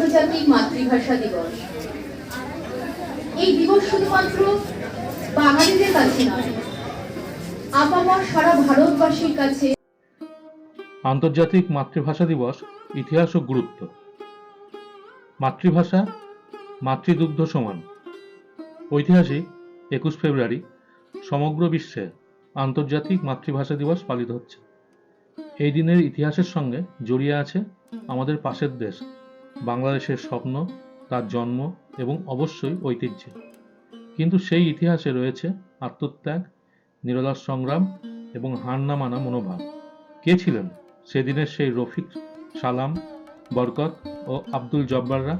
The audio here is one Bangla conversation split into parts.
আন্তর্জাতিক মাতৃভাষা দিবস। এই দিবস শুধুমাত্র বাঙালিদের কাছে নয়, আপামর সারা ভারতবাসীর কাছে। আন্তর্জাতিক মাতৃভাষা দিবস ইতিহাস ও গুরুত্ব। মাতৃভাষা, মাতৃদুগ্ধ সমান। ঐতিহাসিক একুশ ফেব্রুয়ারি সমগ্র বিশ্বে আন্তর্জাতিক মাতৃভাষা দিবস পালিত হচ্ছে। এই দিনের ইতিহাসের সঙ্গে জড়িয়ে আছে আমাদের পাশের দেশ বাংলাদেশের স্বপ্ন, তার জন্ম এবং অবশ্যই ঐতিহ্য। কিন্তু সেই ইতিহাসে রয়েছে আত্মত্যাগ, নিরলাস সংগ্রাম এবং হার না মানা মনোভাব। কে ছিলেন সেদিনের সেই রফিক, সালাম, বরকত ও আব্দুল জব্বাররা?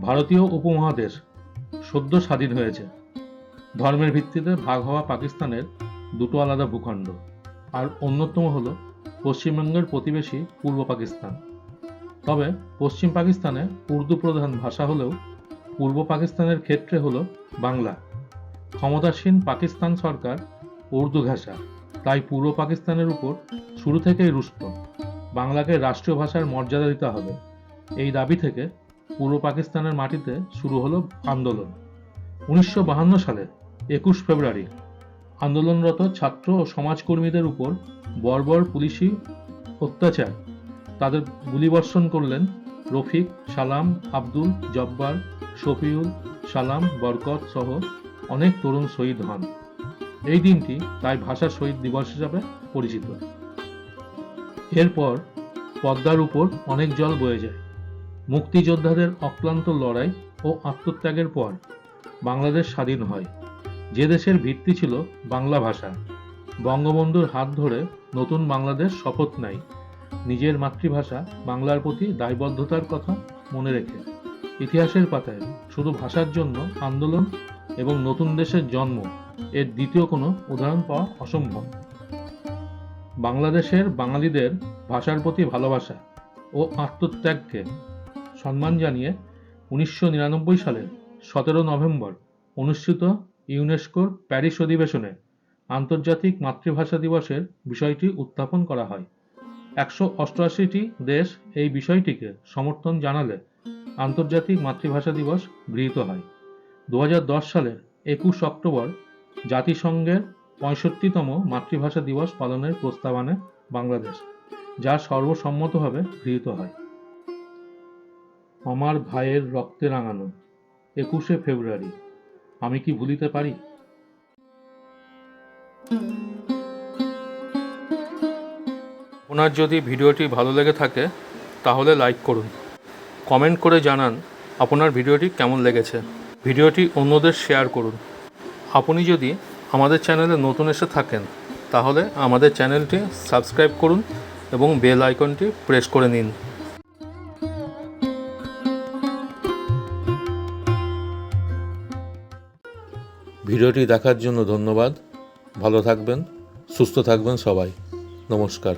ভারতীয় উপমহাদেশ সদ্য স্বাধীন হয়েছে। ধর্মের ভিত্তিতে ভাগ হওয়া পাকিস্তানের দুটো আলাদা ভূখণ্ড। আর অন্যতম হল পশ্চিমবঙ্গের প্রতিবেশী পূর্ব পাকিস্তান। তবে পশ্চিম পাকিস্তানে উর্দু প্রধান ভাষা হলেও পূর্ব পাকিস্তানের ক্ষেত্রে হলো বাংলা। ক্ষমতাসীন পাকিস্তান সরকার উর্দু ঘাষা তাই পূর্ব পাকিস্তানের উপর শুরু থেকেই রুষ্ট বাংলাকে রাষ্ট্রীয় ভাষার মর্যাদা দিতে হবে। এই দাবি থেকে পূর্ব পাকিস্তানের মাটিতে শুরু হলো আন্দোলন। উনিশশো সালে একুশ ফেব্রুয়ারি, আন্দোলনরত ছাত্র ও সমাজকর্মীদের উপর বর্বর পুলিশি অত্যাচার তাদের গুলিবর্ষণ করলেন রফিক, সালাম, আব্দুল, জব্বার, শফিউল, সালাম, বরকত সহ অনেক তরুণ শহীদ হন। এই দিনটি তাই ভাষা শহীদ দিবস হিসাবে পরিচিত। এরপর পদ্মার উপর অনেক জল বয়ে যায়। মুক্তিযোদ্ধাদের অক্লান্ত লড়াই ও আত্মত্যাগের পর বাংলাদেশ স্বাধীন হয়। যে দেশের ভিত্তি ছিল বাংলা ভাষা। বঙ্গবন্ধুর হাত ধরে নতুন বাংলাদেশ শপথ নেয় নিজের মাতৃভাষা বাংলার প্রতি দায়বদ্ধতার কথা মনে রেখে। ইতিহাসের পাতায় শুধু ভাষার জন্য আন্দোলন এবং নতুন দেশের জন্ম এর দ্বিতীয় কোনো উদাহরণ পাওয়া অসম্ভব। বাংলাদেশের বাঙালিদের ভাষার প্রতি ভালোবাসা ও আত্মত্যাগকে সম্মান জানিয়ে উনিশশো নিরানব্বই সালের সতেরো নভেম্বর অনুষ্ঠিত ইউনেস্কোর প্যারিস অধিবেশনে আন্তর্জাতিক মাতৃভাষা দিবসের বিষয়টি উত্থাপন করা হয়। একশো অষ্টআশিটি দেশ এই বিষয়টিকে সমর্থন জানালে আন্তর্জাতিক মাতৃভাষা দিবস গৃহীত হয়। দু সালের একুশ অক্টোবর জাতিসংঘের পঁয়ষট্টিতম মাতৃভাষা দিবস পালনের প্রস্তাব আনে বাংলাদেশ, যা সর্বসম্মতভাবে গৃহীত হয়। আমার ভাইয়ের রক্তে রাঙানো একুশে ফেব্রুয়ারি, আমি কি ভুলিতে পারি? আপনার যদি ভিডিওটি ভালো লেগে থাকে, তাহলে লাইক করুন। কমেন্ট করে জানান আপনার ভিডিওটি কেমন লেগেছে। ভিডিওটি অন্যদের শেয়ার করুন। আপনি যদি আমাদের চ্যানেলে নতুন এসে থাকেন, তাহলে আমাদের চ্যানেলটি সাবস্ক্রাইব করুন এবং বেল আইকনটি প্রেস করে নিন। ভিডিওটি দেখার জন্য ধন্যবাদ। ভালো থাকবেন, সুস্থ থাকবেন সবাই। নমস্কার।